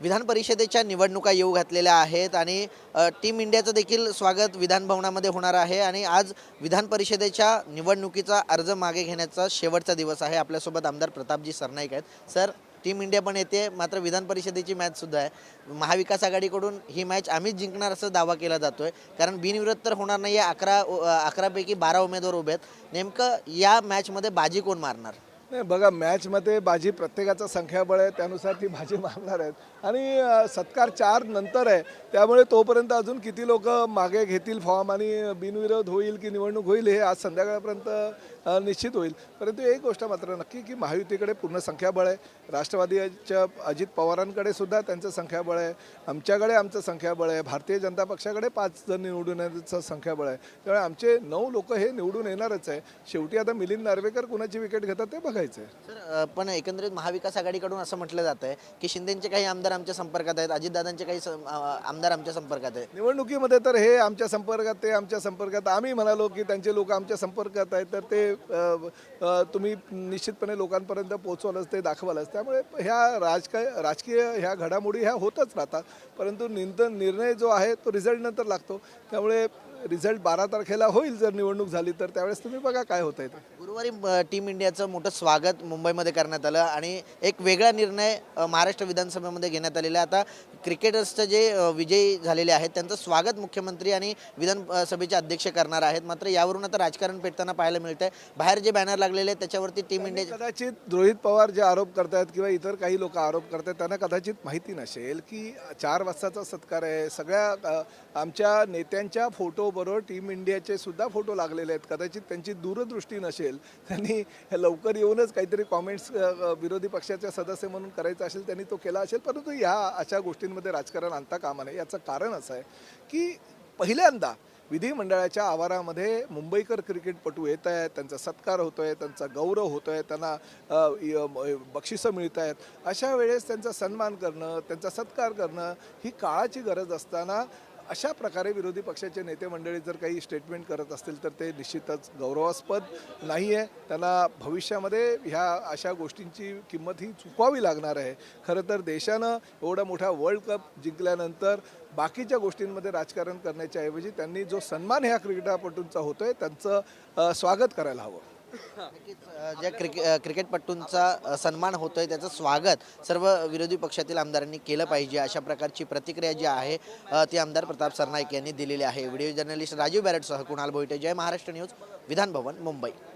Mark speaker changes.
Speaker 1: विधान परिषदेच्या निवडणुका येऊ घातलेल्या आहेत आणि टीम इंडियाचं देखील स्वागत विधानभवनामध्ये होणार आहे आणि आज विधान परिषदेच्या निवडणुकीचा अर्ज मागे घेण्याचा शेवटचा दिवस आहे. आपल्यासोबत आमदार प्रतापजी सरनाईक आहेत. सर टीम इंडिया पण येते मात्र विधान परिषदेची मॅचसुद्धा आहे. महाविकास आघाडीकडून ही मॅच आम्हीच जिंकणार असं दावा केला जातो आहे कारण बिनविरोध तर होणार नाही आहे अकरा अकरापैकी बारा उमेदवार उभे आहेत. नेमकं या मॅचमध्ये बाजी कोण मारणार?
Speaker 2: नाही बघा मॅचमध्ये बाजी प्रत्येकाचं संख्याबळ आहे त्यानुसार ती बाजी मारणार आहेत. आणि सत्कार चार नंतर आहे त्यामुळे तोपर्यंत अजून किती लोक मागे घेतील फॉर्म आणि बिनविरोध होईल की निवडणूक होईल हे आज संध्याकाळपर्यंत निश्चित होईल. परंतु एक गोष्ट मात्र नक्की की महायुतीकडे पूर्ण संख्याबळ आहे. राष्ट्रवादीच्या अजित पवारांकडे सुद्धा त्यांचं संख्याबळ आहे. आमच्याकडे आमचं संख्याबळ आहे. भारतीय जनता पक्षाकडे पाच जण निवडून येण्याचं संख्याबळ आहे. त्यामुळे आमचे नऊ लोक हे निवडून येणारच आहे. शेवटी आता मिलिंद नार्वेकर कुणाची विकेट घेतात ते बघा. बघायचं आहे
Speaker 1: सर पण एकंदरीत महाविकास आघाडीकडून असं म्हटलं जात आहे की शिंदेचे काही आमदार आमच्या संपर्कात आहेत अजितदादांचे काही सं- अ, आमदार आमच्या संपर्कात आहेत?
Speaker 2: निवडणुकीमध्ये तर हे आमच्या संपर्कात ते आमच्या संपर्कात. आम्ही म्हणालो की त्यांचे लोक आमच्या संपर्कात आहेत तर ते अ, अ, तुम्ही निश्चितपणे लोकांपर्यंत पोहोचवालच ते दाखवालच. त्यामुळे ह्या राजकीय राजकीय ह्या घडामोडी ह्या होतच राहतात. परंतु निंद निर्णय जो आहे तो रिझल्ट नंतर लागतो. त्यामुळे रिझल्ट बारा तारखेला होईल जर निवडणूक झाली तर त्यावेळेस तुम्ही बघा काय होतं ते.
Speaker 1: गुरुवारी टीम इंडियाचं मोठं स्वागत मुंबईमध्ये करण्यात आलं आणि एक वेगळा निर्णय महाराष्ट्र विधानसभेमध्ये घेण्यात आलेला आहे. आता क्रिकेटर्सचं जे विजयी झालेले आहेत त्यांचं स्वागत मुख्यमंत्री आणि विधान अ, सभेचे अध्यक्ष करणार आहेत. मात्र यावरून आता राजकारण पेटताना पाहायला मिळतंय. बाहेर जे बॅनर लागलेले आहेत त्याच्यावरती टीम इंडिया
Speaker 2: कदाचित रोहित पवार जे आरोप करतायत किंवा इतर काही लोक आरोप करतायत त्यांना कदाचित माहिती नसेल की चार वाजताचा सत्कार आहे. सगळ्या आमच्या नेत्यांच्या बरोबर टीम इंडियाचे सुद्धा फोटो लागलेले आहेत. कदाचित त्यांची दूरदृष्टी नसेल त्यांनी लवकर येऊनच काहीतरी कॉमेंट्स विरोधी पक्षाचे सदस्य म्हणून करायचा असेल त्यांनी तो केला असेल. परंतु ह्या अशा गोष्टींमध्ये राजकारण आणता कामा नये. याचं कारण असं आहे की पहिल्यांदा विधिमंडळाच्या आवारामध्ये मुंबईकर क्रिकेटपटू येत आहेत त्यांचा सत्कार होतोय त्यांचा गौरव होतोय त्यांना बक्षिसं मिळत आहेत. अशा वेळेस त्यांचा सन्मान करणं त्यांचा सत्कार करणं ही काळाची गरज असताना अशा प्रकारे विरोधी पक्षाचे नेते मंडळी जर काही स्टेटमेंट करत असतील तर ते निश्चितच गौरवास्पद नाही आहे त्यांना भविष्यामध्ये ह्या अशा गोष्टींची किंमत ही चुकवावी लागणार आहे. खरं तर देशानं एवढा मोठा वर्ल्ड कप जिंकल्यानंतर बाकीच्या गोष्टींमध्ये राजकारण करण्याच्या ऐवजी त्यांनी जो सन्मान ह्या क्रीडापटूंचा होतोय त्यांचं स्वागत करायला हवं.
Speaker 1: नक्कीच ज्या क्रिके क्रिकेटपटूंचा सन्मान होतोय त्याचं स्वागत सर्व विरोधी पक्षातील आमदारांनी केलं पाहिजे. अशा प्रकारची प्रतिक्रिया जी आहे ती आमदार प्रताप सरनाईक यांनी दिलेली आहे. व्हिडिओ जर्नलिस्ट राजीव बॅरेटसह कुणाल भोईटे. जय महाराष्ट्र न्यूज विधान भवन मुंबई.